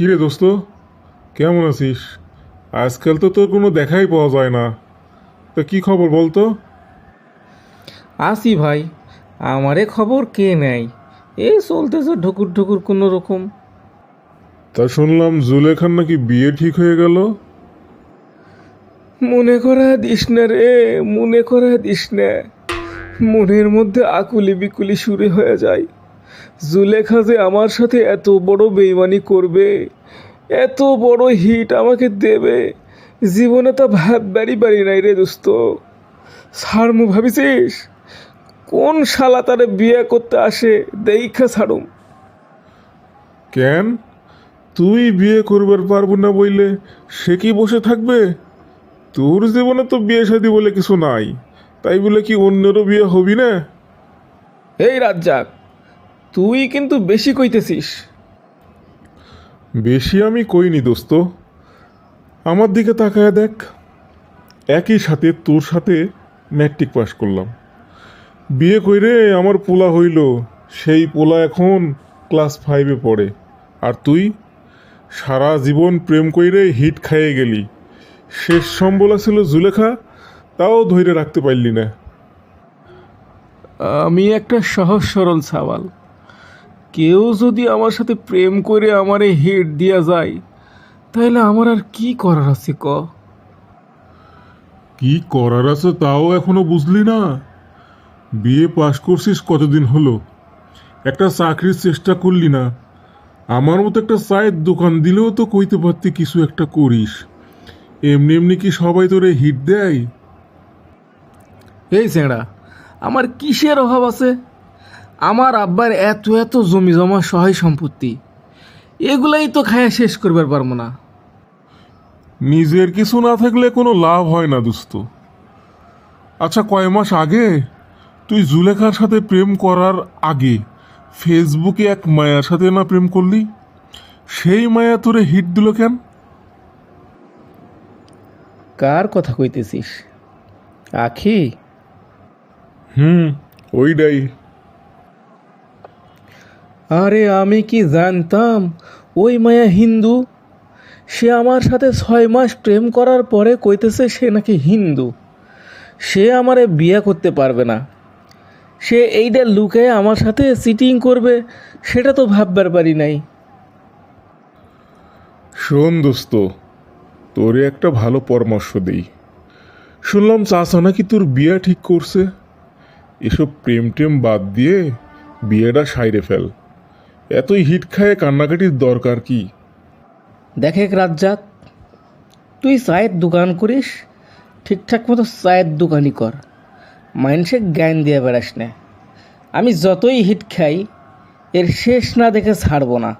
কিরে দোস্ত? কেমন আছিস? আজকাল তো তোর কোনো দেখাই পাওয়া যায় না। তা কি খবর বলতো আসি ভাই। আমারে খবর কে নেয়? এই চলতেছে ঢুকুর ঢুকুর কোনো রকম। তা শুনলাম জুলেখার নাকি বিয়ে ঠিক হয়ে গেল। মনে করা দিস না রে মনে করা দিস না। মনের মধ্যে আকুলি বিকুলি শুরু হয়ে যায়। জুলেখা যে আমার সাথে এত বড় বেইমানি করবে এত বড় হিট আমাকে দেবে জীবনে তা ভাববারই পারি নাই রে দোস্ত। ছাড়মু ভাবিছিস? কোন শালা তারে বিয়ে করতে আসে দেখা ছাড়ুম। কেন? তুই বিয়ে করবার পারব না বইলে সে কি বসে থাকবে? তোর জীবনে তো বিয়ে শাদি বলে কিছু নাই তাই বলে কি অন্যেরও বিয়ে হবি না? এই রাজ্জাক তুই কিন্তু বেশি কইতেছিস। বেশি আমি কইনি দোস্ত। আমার দিকে তাকায় দেখ। একই সাথে তোর সাথে ম্যাট্রিক পাস করলাম। বিয়ে কইরে আমার পোলা হইল। সেই পোলা এখন ক্লাস ফাইভে পড়ে। আর তুই? সারা জীবন প্রেম কইরে হিট খাইয়ে গেলি। শেষ সম্বলা ছিল জুলেখা তাও ধৈর্য রাখতে পারলি না। আমি একটা সহজ সরল সাওয়াল। কেউ যদি আমার সাথে প্রেম করে আমারে হেড দিয়া যায় তাহলে আমার আর কি করার আছে ক? কি করার আছে তাও এখনও বুঝলি না? বিয়ে পাশ করছিস কতদিন হলো? একটা চাকরির চেষ্টা করলি না। আমার মতো একটা চায়ের দোকান দিলেও তো কইতে পারতি কিছু একটা করিস। এমনি এমনি কি সবাই তোরে হিট দেয়? এই চেঁড়া আমার কিসের অভাব আছে? আমার আব্বার এত এত জমি জমা সহায় সম্পত্তি। এগুলাই তো খায়া শেষ করবার পারব না। নিজের কিছু না থাকলে কোনো লাভ হয় না দোস্ত। আচ্ছা কয় মাস আগে তুই জুলেখার সাথে প্রেম করার আগে ফেসবুকে এক মায়ার সাথে না প্রেম করলি? সেই মায়া তোরে হিট দিল কেন? কার কথা কইতেছিস? আখি? হুম ওইটাই। আরে আমি কি জানতাম? ওই মায়া হিন্দু? সে আমার সাথে ছয় মাস প্রেম করার পরে কইতেছে সে নাকি হিন্দু। সে আমারে বিয়ে করতে পারবে না। সে এইটা লুকে আমার সাথে চিটিং করবে, সেটা তো ভাববার পারি নাই। শোন দোস্ত, তোরে একটা ভালো পরামর্শ দেই। শুনলাম চাচা নাকি তোর বিয়ে ঠিক করছে? এসব প্রেম টেম বাদ দিয়ে বিয়েটা সাইরে ফেল। এতই হিট খায় কান্নাকাটির দরকার কি? দেখে রাজ্জাক, তুই চায়ের দোকান করিস, ঠিকঠাক মতো চায়ের দোকানই কর। মানুষে জ্ঞান দিয়ে বেড়াস না। আমি যতই হিট খাই, এর শেষ না দেখে ছাড়বো না।